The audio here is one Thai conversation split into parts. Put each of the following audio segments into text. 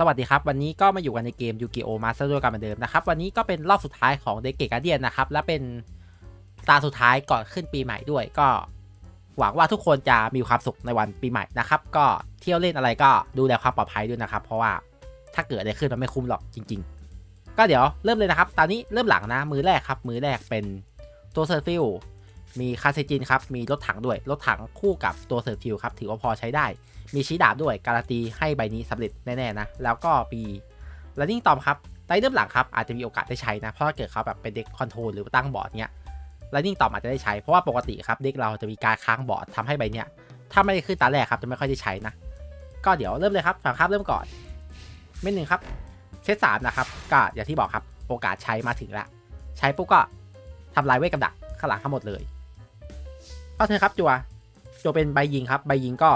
สวัสดีครับ วันนี้ก็มาอยู่กันในเกมยูกิโอมาสเตอร์ด้วยกันเหมือนเดิมนะครับ วันนี้ก็เป็นรอบสุดท้ายของเด็กเกกาเดียนนะครับ และเป็นตาสุดท้ายก่อนขึ้นปีใหม่ด้วย ก็หวังว่าทุกคนจะมีความสุขในวันปีใหม่นะครับ ก็เที่ยวเล่นอะไรก็ดูแลความปลอดภัยด้วยนะครับ เพราะว่าถ้าเกิดอะไรขึ้นมันไม่คุ้มหรอกจริง ๆ ก็เดี๋ยวเริ่มเลยนะครับ ตอนนี้เริ่มหลังนะ มือแรกครับ มือแรกเป็นตัวเซอร์ฟิล มีคาเซจินครับ มีรถถังด้วย รถถังคู่กับตัวเซอร์ฟิลครับ ถือว่าพอใช้ได้ มีชี้ดาบด้วย การันตีให้ใบนี้สำเร็จแน่ๆนะ แล้วก็มีลันนิ่งตอมครับไตเริ่มหลังครับ อาจจะมีโอกาสได้ใช้นะ เพราะถ้าเกิดเขาแบบเป็นเด็กคอนโทรลหรือตั้งบอร์ดเนี้ยลันนิ่งตอมอาจจะได้ใช้ เพราะว่าปกติครับเด็กเราจะมีการค้างบอร์ดทำให้ใบเนี้ย ถ้าไม่ได้ขึ้นตาแรกครับจะไม่ค่อยได้ใช้นะ ก็เดี๋ยวเริ่มเลยครับฝั่งครับเริ่มก่อน เม็ดหนึ่งครับ เซตสามนะครับ ก็อย่างที่บอกครับ โอกาสใช้มาถึงละ ใช้ปุ๊บก็ทำลายเวทกับดักข้างหลังทั้งหมดเลย ก็เธอครับจัวจัวเป็นใบยิงครับ ใบยิงก็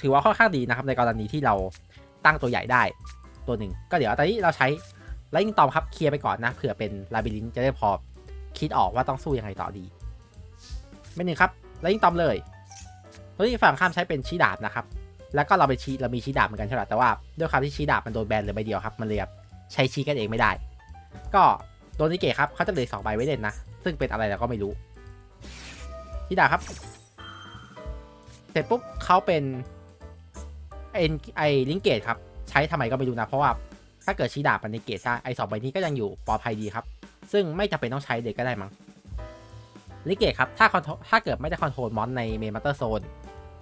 ถือว่าค่อนข้างดีนะครับ ในกรณีที่เราตั้งตัวใหญ่ได้ ตัวหนึ่งก็เดี๋ยวตอนนี้เราใช้ไลท์ยิงตอมครับเคลียร์ไปก่อนนะเผื่อเป็นลาบิลินจะได้พอคิดออกว่าต้องสู้ยังไงต่อดีไม่หนึ่งครับไลท์ยิงตอมเลยตัวนี้ฝั่งข้ามใช้เป็นชีดาบนะครับ แล้วก็เราไปชีเรามีชีดาบเหมือนกันใช่ไหมแต่ว่าด้วยความที่ชีดาบมันโดนแบนเหลือใบเดียวครับมันเลยแบบใช้ชีกันเองไม่ได้ ก็โดนนิเกะครับเขาจะเหลือสองใบไว้เล่นนะ ซึ่งเป็นอะไรเราก็ไม่รู้ ชีดาครับ เสร็จปุ๊บเขาเป็นเอ็นไอลิงเกตครับ ใช้ทำไมก็ไม่รู้นะ เพราะว่าถ้าเกิดชี้ดาบมันในเกตใช่ไอสองใบนี้ก็ยังอยู่ปลอดภัยดีครับ ซึ่งไม่จำเป็นต้องใช้เด็กก็ได้มั้งลิงเกตครับ ถ้าคอนถ้าเกิดไม่ได้คอนโทรลมอนในเมนมัตเตอร์โซน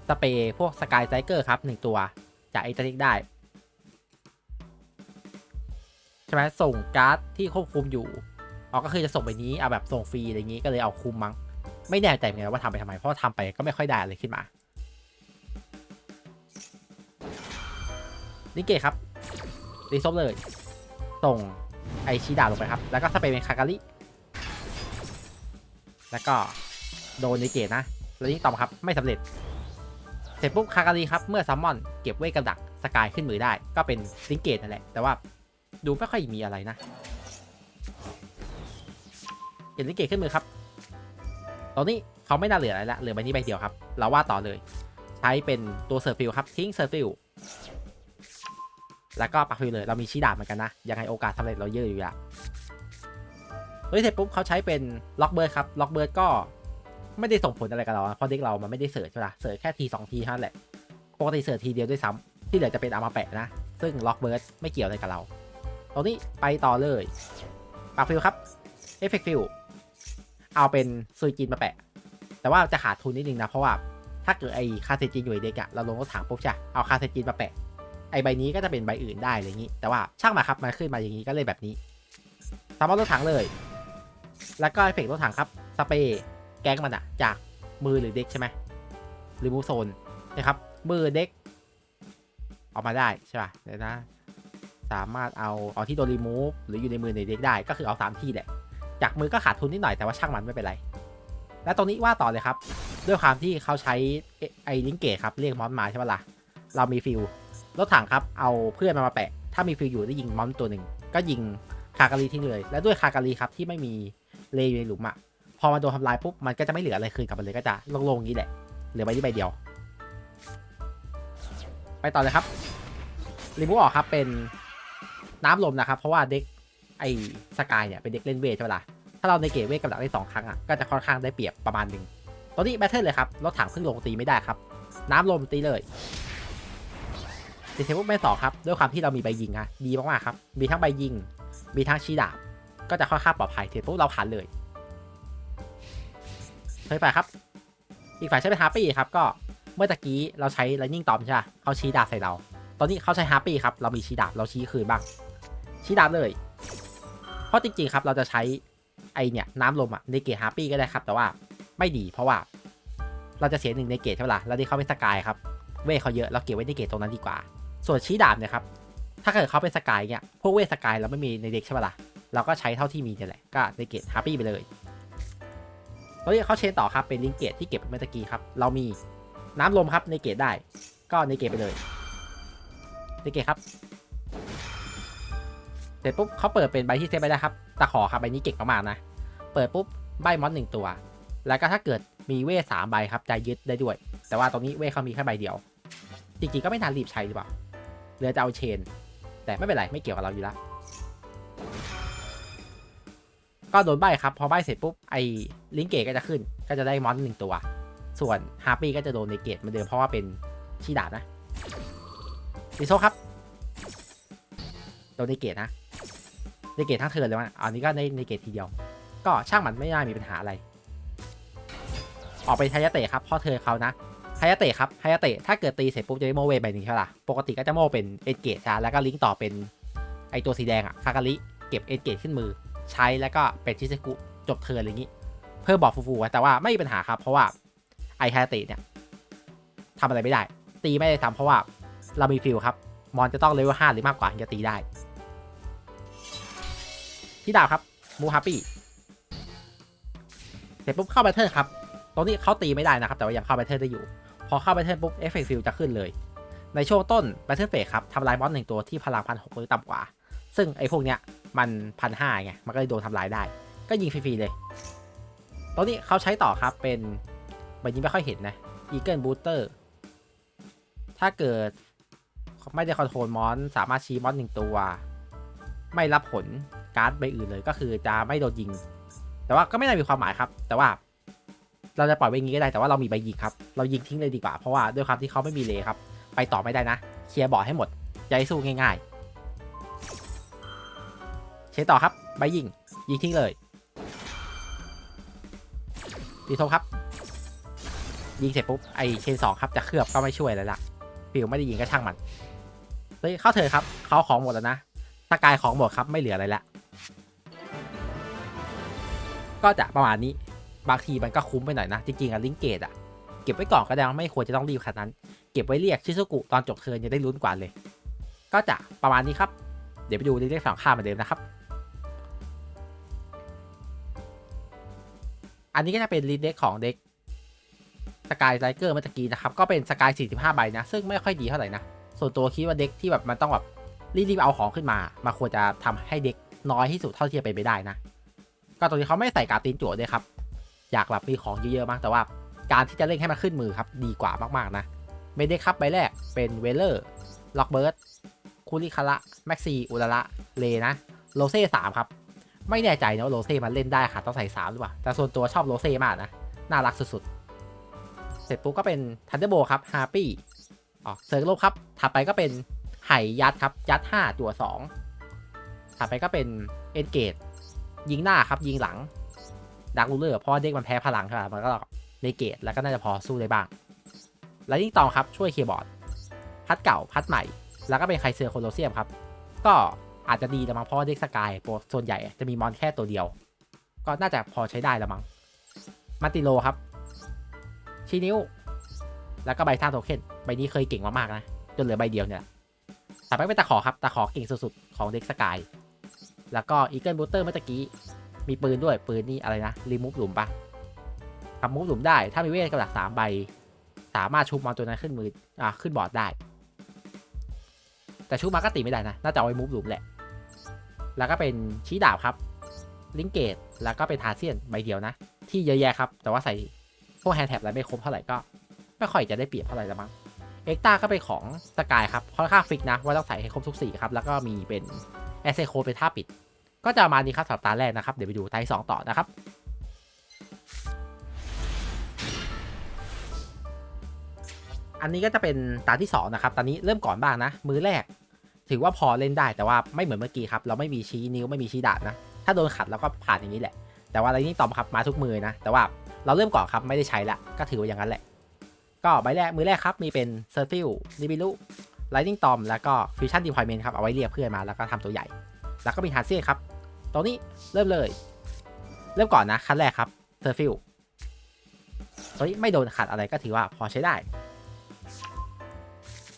สเปรย์พวกสกายไซเกอร์ครับหนึ่งตัวจากไอตติกได้ใช่ไหมส่งการ์ดที่ควบคุมอยู่อ๋อก็คือจะส่งใบนี้เอาแบบส่งฟรีอะไรอย่างนี้ก็เลยเอาคุมมั้ง ไม่แน่ใจเหมือนกันว่าทำไปทำไม เพราะทำไปก็ไม่ค่อยได้อะไรขึ้นมานิเกะครับรีซบเลย ส่งไอชีดาลงไปครับ แล้วก็สเปรย์เป็นคาการิแล้วก็โดนนิเกะนะ แล้วยิ่ต่อมครับไม่สำเร็จ เสร็จปุ๊บคาการิครับ เมื่อซัมมอนเก็บเวทกระดักสกายขึ้นมือได้ ก็เป็นลิงเกตนั่นแหละ แต่ว่าดูไม่ค่อยมีอะไรนะเห็นลิงเกตขึ้นมือครับ ตอนนี้เขาไม่น่าเหลืออะไรละเหลือใบนี้ใบเดียวครับ เราว่าต่อเลย ใช้เป็นตัวเซอร์ฟิลครับ ทิ้งเซอร์ฟิลแล้วก็ปักฟิลเลยเรามีชี้ดาบเหมือนกันนะ ยังไงโอกาสสำเร็จเราเยอะอยู่ละเฮ้ยเสร็จปุ๊บเขาใช้เป็นล็อกเบิร์ดครับล็อกเบิร์ดก็ไม่ได้ส่งผลอะไรกับเราเพราะเด็กเรามันไม่ได้เสิร์ชใช่ปะเสิร์ชแค่ทีสองทีเท่านั้นแหละปกติเสิร์ชทีเดียวด้วยซ้ำที่เหลือจะเป็นอามาแปะนะ ซึ่งล็อกเบิร์ดไม่เกี่ยวอะไรกับเราตรงนี้ไปต่อเลยปักฟิลครับเอฟเฟกฟิล เอาเป็นซุยจินมาแปะ แต่ว่าจะขาดทุนนิดนึงนะ เพราะว่าถ้าเกิดไอ้คาเซจินอยู่ในเด็กอะเราลงรถถังปุ๊บใช่เอาคาเซจินมาแปะ ไอใบนี้ก็จะเป็นใบอื่นได้อะไรอย่างนี้ แต่ว่าช่างมาครับมันขึ้นมาอย่างนี้ก็เลยแบบนี้สามารถรถถังเลย แล้วก็เอฟเฟกต์รถถังครับสเปรย์แก๊งมันอะจากมือหรือเด็กใช่ไหมหรือมูโซนนะครับมือเด็กออกมาได้ใช่ป่ะเดี๋ยวนะ สามารถเอาเอาที่โดนรีมูฟหรืออยู่ในมือในเด็กได้ก็คือเอาสามที่แหละ จากมือก็ขาดทุนนิดหน่อยแต่ว่าช่างมันไม่เป็นไร และตรงนี้ว่าต่อเลยครับ ด้วยความที่เขาใช้ไอ้ลิงเกตครับเรียกมอนมาใช่ปะล่ะเรามีฟิลรถถังครับเอาเพื่อนมามาแปะ ถ้ามีฟิลอยู่ได้ยิงมอนตัวหนึ่งก็ยิงคาการีทิ้งเลย และด้วยคาการีครับที่ไม่มีเลอยู่ในหลุมอะพอมันโดนทำลายปุ๊บมันก็จะไม่เหลืออะไรคืนกลับมาเลยก็จะโล่งๆอย่างนี้แหละเหลือใบนี้ใบเดียว ไปต่อเลยครับรีมูฟออกครับเป็นน้ำลมนะครับ เพราะว่าเด็กไอ้สกายเนี่ยเป็นเด็กเล่นเวทใช่ปะล่ะ ถ้าเราในเกตเวทกับดักได้สองครั้งอะก็จะค่อนข้างได้เปรียบประมาณหนึ่งตอนนี้แบทเทิลเลยครับรถถังเพิ่งลงตีไม่ได้ครับ น้ำลมตีเลยตีเทปปุ๊บไม่สองครับ ด้วยความที่เรามีใบยิงอะดีมากๆครับ มีทั้งใบยิง มีทั้งชีดาบ ก็จะค่อนข้างปลอดภัยเทปปุ๊บเราผ่านเลยเฮ้ยฝ่ายครับ อีกฝ่ายใช้เป็นฮาร์ปี้ครับก็เมื่อตะกี้เราใช้ไลนิ่งตอมใช่ไหมเขาชี้ดาบใส่เรา ตอนนี้เขาใช้ฮาร์ปี้ครับเรามีชี้ดาบเราชี้คืนบ้างชี้ดาบเลย เพราะจริงๆครับเราจะใช้ ไอเนี่ยน้ำลมอะในเกตฮาร์ปี้ก็ได้ครับ แต่ว่าไม่ดีเพราะว่า เราจะเสียหนึ่งในเกตใช่ไหมล่ะแล้วที่เขาเป็นสกายครับเวทเขาเยอะเราเก็บไว้ในเกตตรงนั้นดีกว่า ส่วนชี้ดาบเนี่ยครับถ้าเกิดเขาเป็นสกายเนี่ยพวกเวทสกายเราไม่มีในเด็กใช่ไหมล่ะเราก็ใช้เท่าที่มีนี่แหละก็ในเกตฮาร์ปี้ไปเลยตอนนี้เขาเชนต่อครับเป็นลิงเกตที่เก็บเมื่อกี้ครับเรามีน้ำลมครับในเกตได้ ก็ในเกตไปเลยในเกตครับ เสร็จปุ๊บเขาเปิดเป็นใบที่เซฟไปได้ครับตะขอครับใบนี้เก่งมากๆนะ เปิดปุ๊บใบมอนหนึ่งตัว แล้วก็ถ้าเกิดมีเวทสามใบครับจะยึดได้ด้วย แต่ว่าตรงนี้เวทเขามีแค่ใบเดียว จริงๆก็ไม่นานรีบใช้หรือเปล่าหรือจะเอาเชน แต่ไม่เป็นไรไม่เกี่ยวกับเราอยู่แล้วก็โดนใบครับ พอใบเสร็จปุ๊บไอ้ลิงเกตก็จะขึ้น ก็จะได้มอนหนึ่งตัว ส่วนฮาร์ปี้ก็จะโดนในเกตเหมือนเดิมเพราะว่าเป็นชีดาบนะดิโซครับ โดนในเกตนะ ในเกตทั้งเทิร์นเลยมั้งอันนี้ก็ในในเกตทีเดียว ก็ช่างมันไม่น่ามีปัญหาอะไร ออกไปทายาเตะครับพ่อเธอเขานะไฮายาเตะครับไฮายาเตะถ้าเกิดตีเสร็จปุ๊บจะได้โมเวใบหนึ่งใช่ปะล่ะปกติก็จะโมเป็นเอ็นเกตใช่แล้วก็ลิงก์ต่อเป็นไอตัวสีแดงอะคาการิเก็บเอ็นเกตขึ้นมือ ใช้แล้วก็เป็นชิเซกุจบเทิร์นอะไรอย่างงี้ เพิ่มบอกฟูๆแต่ว่าไม่มีปัญหาครับ เพราะว่าไอไฮายาเตะเนี่ยทำอะไรไม่ได้ ตีไม่ได้ทำเพราะว่าเรามีฟิลครับ มอนจะต้องเลเวลห้าหรือมากกว่าถึงจะตีได้ ที่ดาวครับมูฮาปี้เสร็จปุ๊บเข้าแบทเทิลครับตรงนี้เขาตีไม่ได้นะครับ แต่ว่ายังเข้าแบทเทิลได้อยู่ พอเข้าแบทเทิลปุ๊บเอฟเฟกต์ฟิลจะขึ้นเลย ในช่วงต้นแบทเทิลเฟสครับทำลายมอนหนึ่งตัวที่พลังพันหกหรือต่ำกว่า ซึ่งไอ้พวกเนี้ยมันพันห้าไงมันก็เลยโดนทำลายได้ ก็ยิงฟรีๆเลย ตรงนี้เขาใช้ต่อครับเป็นใบนี้ไม่ค่อยเห็นนะ Eagle Booster ถ้าเกิดไม่ได้คอนโทรลมอนสามารถชี้มอนหนึ่งตัว ไม่รับผลการ์ดใบอื่นเลยก็คือจะไม่โดนยิง แต่ว่าก็ไม่ได้มีความหมายครับ แต่ว่า เราจะปล่อยไว้อย่างนี้ก็ได้แต่ว่าเรามีใบยิงครับ เรายิงทิ้งเลยดีกว่า เพราะว่าด้วยความที่เขาไม่มีเลครับ ไปต่อไม่ได้นะ เคลียร์บอร์ดให้หมดจะได้สู้ง่ายๆเชต่อครับใบยิงยิงทิ้งเลยดีโทครับ ยิงเสร็จปุ๊บไอเชนสองครับจะเคลือบก็ไม่ช่วยเลยล่ะฟิวไม่ได้ยิงก็ช่างมันเฮ้ยเข้าเถอะครับเขาของหมดแล้วนะ สกายของหมดครับไม่เหลืออะไรละก็จะประมาณนี้บางทีมันก็คุ้มไปหน่อยนะ จริงๆอะลิงเกตอะเก็บไว้ก่อนก็ได้ไม่ควรจะต้องรีบขนาดนั้น เก็บไว้เรียกชิซุกุตอนจบเทิร์นยังได้ลุ้นกว่าเลย ก็จะประมาณนี้ครับ เดี๋ยวไปดูในเลขฝั่งข้ามเหมือนเดิมนะครับ อันนี้ก็จะเป็นลีเด็กของเด็กสกายไลเกอร์เมื่อกี้นะครับ ก็เป็นสกาย45 ใบนะ ซึ่งไม่ค่อยดีเท่าไหร่นะ ส่วนตัวคิดว่าเด็กที่แบบมันต้องแบบ รีบๆเอาของขึ้นมา มาควรจะทำให้เด็กน้อยที่สุดเท่าที่จะเป็นไปได้นะ ก็ตรงนี้เขาไม่ใส่การตีนจั่วด้วยครับ อยากแบบมีของเยอะๆมาก แต่ว่าการที่จะเล่นให้มันขึ้นมือครับ ดีกว่ามากๆนะเมเด็กครับใบแรกเป็นเวลเลอร์ล็อกเบิร์ดคูริคาระแม็กซีอุลระเลนะโรเซ่สามครับ ไม่แน่ใจนะว่าโรเซ่มันเล่นได้ค่ะต้องใส่สามหรือเปล่า แต่ส่วนตัวชอบโรเซ่มากนะ น่ารักสุดๆ เสร็จปุ๊บก็เป็นทันเดอร์โบครับฮาร์ปี้อ๋อเซิร์ฟโลบครับ ถัดไปก็เป็น ไหยัดครับ ยัดห้าตัวสองถัดไปก็เป็นเอ็นเกตยิงหน้าครับ ยิงหลังดักลูเลอร์เพราะว่าเด็กมันแพ้พลังใช่ไหมมันก็เลเกตแล้วก็น่าจะพอสู้ได้บ้าง แล้วยิ่งตองครับช่วยเคลียร์บอร์ด พัดเก่าพัดใหม่ แล้วก็เป็นไคเซอร์โคโลเซียมครับ ก็อาจจะดีแต่มั้งเพราะว่าเด็กสกายโปรส่วนใหญ่จะมีมอนแค่ตัวเดียว ก็น่าจะพอใช้ได้แล้วมั้งมาติโลครับชีนิ้ว แล้วก็ใบท่าโทเค็นใบนี้เคยเก่งมากๆนะ จนเหลือใบเดียวเนี่ย ต่อไปเป็นตะขอครับ ตะขอเก่งสุดๆ ของเด็กสกาย แล้วก็อีเกิลบูเตอร์เมื่อกี้ มีปืนด้วย ปืนนี่อะไรนะ รีมูฟหลุมปะทำมูฟหลุมได้ ถ้ามีเวทกระดักสามใบ สามารถชุบมอนตัวนั้นขึ้นมือ อ่า ขึ้นบอร์ดได้ แต่ชุบมาก็ตีไม่ได้นะ น่าจะเอาไว้มูฟหลุมแหละ แล้วก็เป็นชี้ดาบครับ ลิงเกต แล้วก็เป็นทาเซียนใบเดียวนะ ที่เยอะแยะครับ แต่ว่าใส่พวกแฮนด์แท็บอะไรไม่ครบเท่าไหร่ก็ ไม่ค่อยจะได้เปรียบเท่าไหร่ละมั้ง เอ็กตาก็เป็นของสกายครับค่อนข้างฟิกนะ ว่าต้องใส่ให้ครบทุกสีครับ แล้วก็มีเป็นแอสเซโคเป็นท่าปิด ก็จะมาดีครับสัปดาแรกนะครับ เดี๋ยวไปดูไตสองต่อนะครับอันนี้ก็จะเป็นตาที่2นะครับ ตอนนี้เริ่มก่อนบ้างนะ มือแรก ถือว่าพอเล่นได้แต่ว่าไม่เหมือนเมื่อกี้ครับ เราไม่มีชี้นิ้วไม่มีชี้ดาบนะ ถ้าโดนขัดเราก็ผ่านอย่างนี้แหละ แต่ว่าอะไรนี่ตอมครับมาทุกมือนะ แต่ว่าเราเริ่มก่อนครับไม่ได้ใช้ละ ก็ถือว่าอย่างนั้นแหละ ก็ใบแรกมือแรกครับมีเป็นเซอร์ฟิลลิบิลุไลนิ่งตอมแล้วก็ฟิวชั่นดีพอยเมนต์ครับเอาไว้เรียกเพื่อนมาแล้วก็ทำตัวใหญ่ แล้วก็มีฮาร์เซียครับตรงนี้เริ่มเลย เริ่มก่อนนะขั้นแรกครับเซอร์ฟิลตรงนี้ไม่โดนขัดอะไรก็ถือว่าพอใช้ได้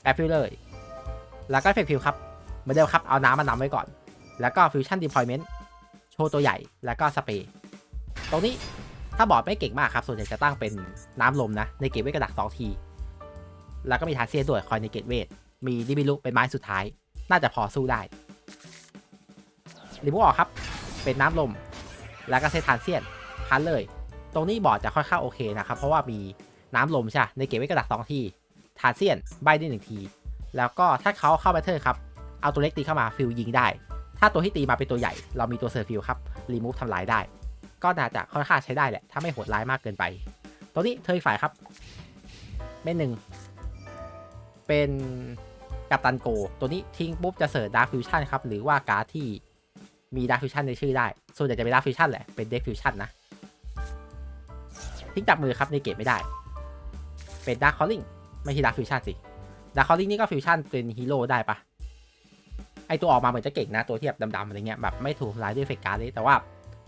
แอปฟิลเลย แล้วก็เฟกฟิลครับเหมือนเดิมครับเอาน้ำมานำไว้ก่อน แล้วก็ฟิวชั่นดีพอยเมนต์โชว์ตัวใหญ่แล้วก็สเปรย์ตรงนี้ ถ้าบอร์ดไม่เก่งมากครับ ส่วนใหญ่จะตั้งเป็นน้ำลมนะ ในเกตเวทกระดักสองที แล้วก็มีทาเซียด้วยคอยในเกตเวท มีดิบิลุเป็นไม้สุดท้าย น่าจะพอสู้ได้รีมูฟออกครับ เป็นน้ำลม แล้วก็เซทานเซียนพันเลย ตรงนี้บอร์ดจะค่อนข้างโอเคนะครับ เพราะว่ามีน้ำลมใช่ ในเกตเวทกระดักสองที ทาเซียนใบได้หนึ่งที แล้วก็ถ้าเขาเข้าแบตเทิลครับ เอาตัวเล็กตีเข้ามาฟิลยิงได้ ถ้าตัวที่ตีมาเป็นตัวใหญ่ เรามีตัวเซอร์ฟิลครับ รีมูฟทำลายได้ ก็น่าจะค่อนข้างใช้ได้แหละ ถ้าไม่โหดร้ายมากเกินไป ตัวนี้เธออีกฝ่ายครับ เม่นหนึ่ง เป็นกัปตันโก ตัวนี้ทิ้งปุ๊บจะเสิร์ชดาร์ฟิวชั่นครับ หรือว่าการ์ดที่มีดาร์ฟิวชั่นในชื่อได้ ส่วนใหญ่จะเป็นดาร์ฟิวชั่นแหละ เป็นเด็กฟิวชั่นนะ ทิ้งจับมือครับในเกตไม่ได้ เป็นดาร์คคอลลิงไม่ใช่ดาร์ฟิวชั่นสิ ดาร์คคอลลิงนี่ก็ฟิวชั่นเป็นฮีโร่ได้ปะไอตัวออกมาเหมือนจะเก่งนะ ตัวที่แบบดำๆอะไรเงี้ยแบบไม่ถูกทำลายด้วยเฟกการ์ดเลยแต่ว่า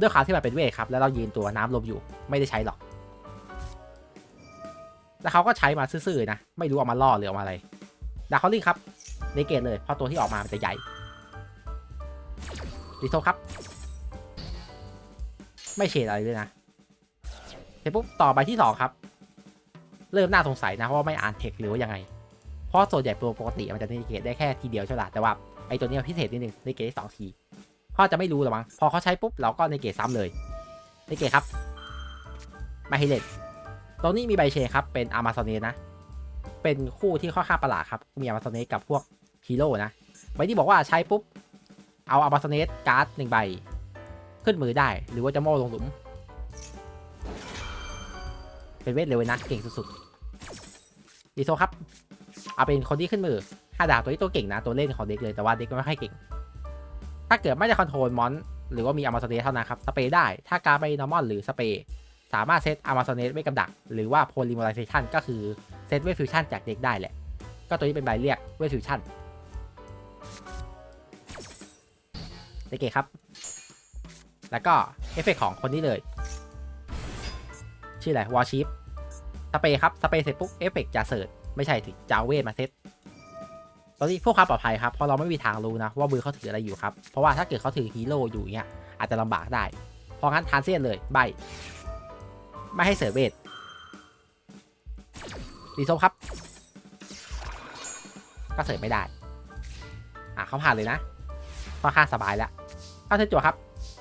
ด้วยความที่มันเป็นเวทครับ แล้วเรายืนตัวน้ำลมอยู่ไม่ได้ใช้หรอก แล้วเขาก็ใช้มาซื่อๆนะ ไม่รู้เอามาล่อหรือเอามาอะไรดาร์คอลลิงครับในเกตเลยเพราะตัวที่ออกมามันจะใหญ่ดิโซครับ ไม่เฉดอะไรเลยนะเสร็จปุ๊บต่อไปที่ 2 ครับ เริ่มน่าสงสัยนะเพราะว่าไม่อ่านเทคหรือว่ายังไง เพราะส่วนใหญ่ตัวปกติมันจะในเกตได้แค่ทีเดียวใช่ไหมแต่ว่าไอตัวนี้พิเศษนิดนึงในเกตได้สองที พ่อจะไม่รู้หรอมั้งพอเขาใช้ปุ๊บเราก็ในเกตซ้ำเลยในเกตครับมาฮิเลตตรงนี้มีใบเชครับเป็นอามาซอนเนนะ เป็นคู่ที่ค่อนข้างประหลาดครับ มีอามาซอนเนกับพวกฮีโร่นะใบที่บอกว่าใช้ปุ๊บ เอาอามาซอนเนการ์ดหนึ่งใบ ขึ้นมือได้หรือว่าจะโม่ลงหลุม เป็นเวทเร็วนะเก่งสุดๆดีโซครับ เอาเป็นคนที่ขึ้นมือห้าดาวตัวนี้ตัวเก่งนะ ตัวเล่นของเด็กเลยแต่ว่าเด็กไม่ค่อยเก่ง ถ้าเกิดไม่ได้คอนโทรลมอนหรือว่ามีอามาซเนสเท่านั้นครับสเปรย์ได้ถ้าการไปนอร์มอนหรือสเปรย์สามารถเซตอามาซเนสไว้กับดัก หรือว่าโพลิมอลไลเซชันก็คือเซตเวทฟิวชั่นจากเด็กได้แหละ ก็ตัวนี้เป็นใบเรียกเวทฟิวชั่นเด็กเกครับ แล้วก็เอฟเฟกของคนนี้เลย ชื่ออะไรวอลชิปสเปรย์ครับสเปรย์เสร็จปุ๊บเอฟเฟกจะเสิร์ชไม่ใช่ถึงจะเวทมาเซต ตอนนี้พวกความปลอดภัยครับเพราะเราไม่มีทางรู้นะว่ามือเขาถืออะไรอยู่ครับ เพราะว่าถ้าเกิดเขาถือฮีโร่อยู่เงี้ยอาจจะลำบากได้ เพราะงั้นทานเซียนเลยใบไม่ให้เสิร์ชเวทดีโซครับ ก็เสิร์ชไม่ได้ อะเขาผ่านเลยนะค่อนข้างสบายแล้วถ้าเธอจั่วครับ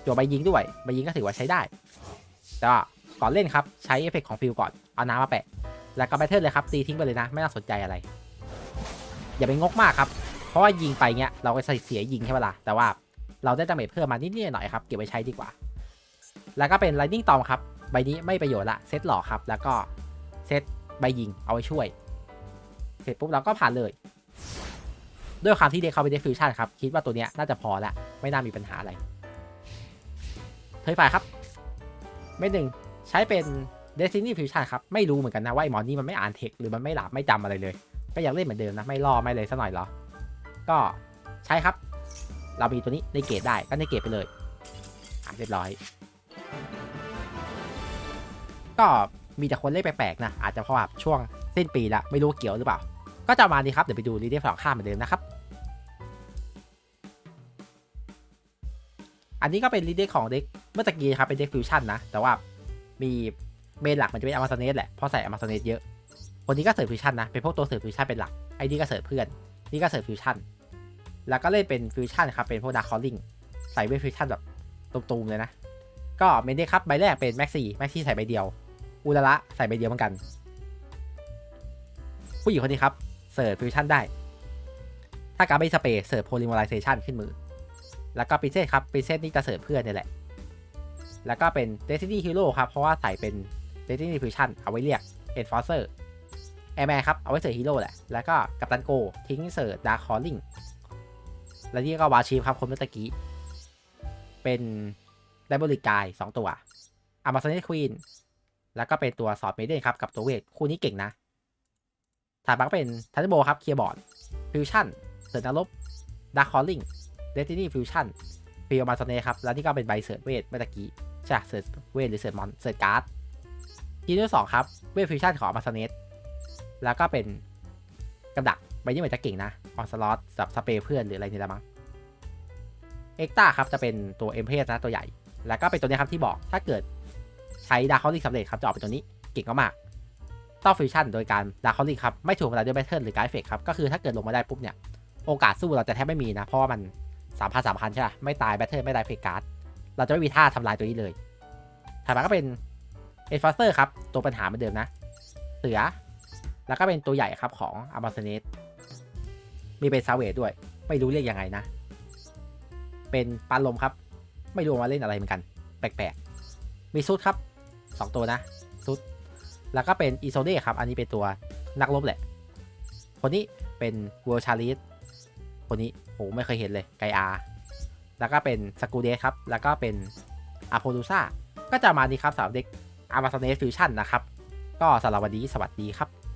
จั่วใบยิงด้วยใบยิงก็ถือว่าใช้ได้ แต่ว่าก่อนเล่นครับ ใช้เอฟเฟกของฟิลก่อน เอาน้ำมาแปะ แล้วก็แบทเทิลเลยครับ ตีทิ้งไปเลยนะ ไม่ต้องสนใจอะไร อย่าไปงกมากครับ เพราะว่ายิงไปเงี้ยเราก็เสียยิงใช่ไหมล่ะแต่ว่าเราได้ดาเมจเพิ่มมานิดๆหน่อยๆครับเก็บไว้ใช้ดีกว่า แล้วก็เป็น Lightning Storm ครับใบนี้ไม่ประโยชน์ละเซตหลอกครับ แล้วก็เซตใบยิงเอาไว้ช่วย เสร็จปุ๊บเราก็ผ่านเลย ด้วยความที่เด็กเขาเป็นเดฟิวชั่นครับ คิดว่าตัวเนี้ยน่าจะพอละไม่น่ามีปัญหาอะไรเทยฝ่ายครับ ไม่หนึ่งใช้เป็น Destiny Fusion ครับ ไม่รู้เหมือนกันนะว่าไอหมอนนี่มันไม่อ่านเทคหรือมันไม่หลับไม่จำอะไรเลย ก็ยังเล่นเหมือนเดิมนะ ไม่ล่อไม่เลยสักหน่อยหรอ ก็ใช้ครับ เรามีตัวนี้ในเกตได้ก็ในเกตไปเลยอะเรียบร้อย ก็มีแต่คนเล่นแปลกๆนะ อาจจะเพราะว่าช่วงสิ้นปีละไม่รู้เกี่ยวหรือเปล่า ก็จะมาดีครับ เดี๋ยวไปดูรีเดฟฝั่งข้ามเหมือนเดิมนะครับ อันนี้ก็เป็นรีเดฟของเด็กเมื่อตะกี้ครับเป็นเด็กฟิวชั่นนะ แต่ว่ามีเมนหลักมันจะเป็นอมาซเนสแหละเพราะใส่อมาซเนสเยอะ คนนี้ก็เสิร์ฟฟิวชั่นนะ เป็นพวกตัวเสิร์ฟฟิวชั่นเป็นหลัก ไอ้นี่ก็เสิร์ฟเพื่อน นี่ก็เสิร์ฟฟิวชั่น แล้วก็เล่นเป็นฟิวชั่นครับ เป็นพวกดาร์คอลลิงใส่เวทฟิวชั่นแบบตูมๆเลยนะ ก็เมนเดครับใบแรกเป็นแม็กซี่ แม็กซี่ใส่ใบเดียว อุลาระใส่ใบเดียวเหมือนกัน ผู้หญิงคนนี้ครับ เสิร์ฟฟิวชั่นได้ ถ้าการไม่สเปรย์เสิร์ฟโพลิมอลไลเซชันขึ้นมือ แล้วก็ปิเซตครับปิเซตนี่จะเสิร์ฟเพื่อนนี่แหละ แล้วก็เป็น Destiny Hero ครับ เพราะว่าใส่เป็น Destiny Fusion เอาไว้เรียก Enforcer แอร์แมนครับ เอาไว้เสิร์ฟฮีโร่แหละ แล้วก็กัปตันโก ทิ้งเสิร์ฟดาร์คอลลิงแล้วนี่ก็วาชีฟครับคนเมื่อกี้ เป็นไดบริกาย2ตัวอามาซ n นควีนแล้วก็เป็นตัวสอดเมเดนครับ กับตัวเวท คู่นี้เก่งนะถายบักเป็นทันโบครับเคียร์บอร์ดฟิวชั่นเสิร์ฟนรบดาร์คอลลิงเดสตินีฟิวชั่นฟิวมาซ n เนครับแล้วนี่ก็เป็นใบเสิร์ฟเวทเมื่อกี้ใช่เสิร์ชเวทหรือเสิร์ชมอนเสิร์ชการ์ดทีที่สองครับเวทฟิวชั่นของมาสเนต แล้วก็เป็นกำดักใบนี้เหมือนจะเก่งนะออนสล็อตสับสเปรย์เพื่อนหรืออะไรนี่แหละมั้งเอ็กต้าครับจะเป็นตัวเอ็มเพสนะตัวใหญ่ แล้วก็เป็นตัวนี้ครับที่บอกถ้าเกิดใช้ดาร์คอลิกสำเร็จครับจะออกเป็นตัวนี้เก่งมากๆต้องฟิวชั่นโดยการดาร์คอลิกครับไม่ถูกเวลาด้วยแบทเทิลหรือการเฟกครับก็คือถ้าเกิดลงมาได้ปุ๊บเนี่ยโอกาสสู้เราจะแทบไม่มีนะเพราะว่ามันสามพันสามพันใช่ไหมไม่ตายแบทเทิลไม่ตายเฟกการ์ดเราจะไม่มีท่าทำลายตัวนี้เลยถัดมาก็เป็นเอฟาสเตอร์ครับตัวปัญหาเหมือนเดิมนะ เสือ แล้วก็เป็นตัวใหญ่ครับของอามาเซเนสมีเป็นซาเวดด้วย ไม่รู้เรียกยังไงนะ เป็นปานลมครับ ไม่รู้ว่าเล่นอะไรเหมือนกัน แปลกๆ มีซุดครับสองตัวนะซุด แล้วก็เป็นอีโซเดครับ อันนี้เป็นตัวนักรบแหละ คนนี้เป็นเวอร์ชาลิสคนนี้โหไม่เคยเห็นเลยไกอาแล้วก็เป็นสกูเดสครับ แล้วก็เป็นอะโพลูซ่าก็จะมาดีครับสำหรับเด็กอาร์มาซเนสฟิวชั่นนะครับ ก็สำหรับวันนี้สวัสดีครับ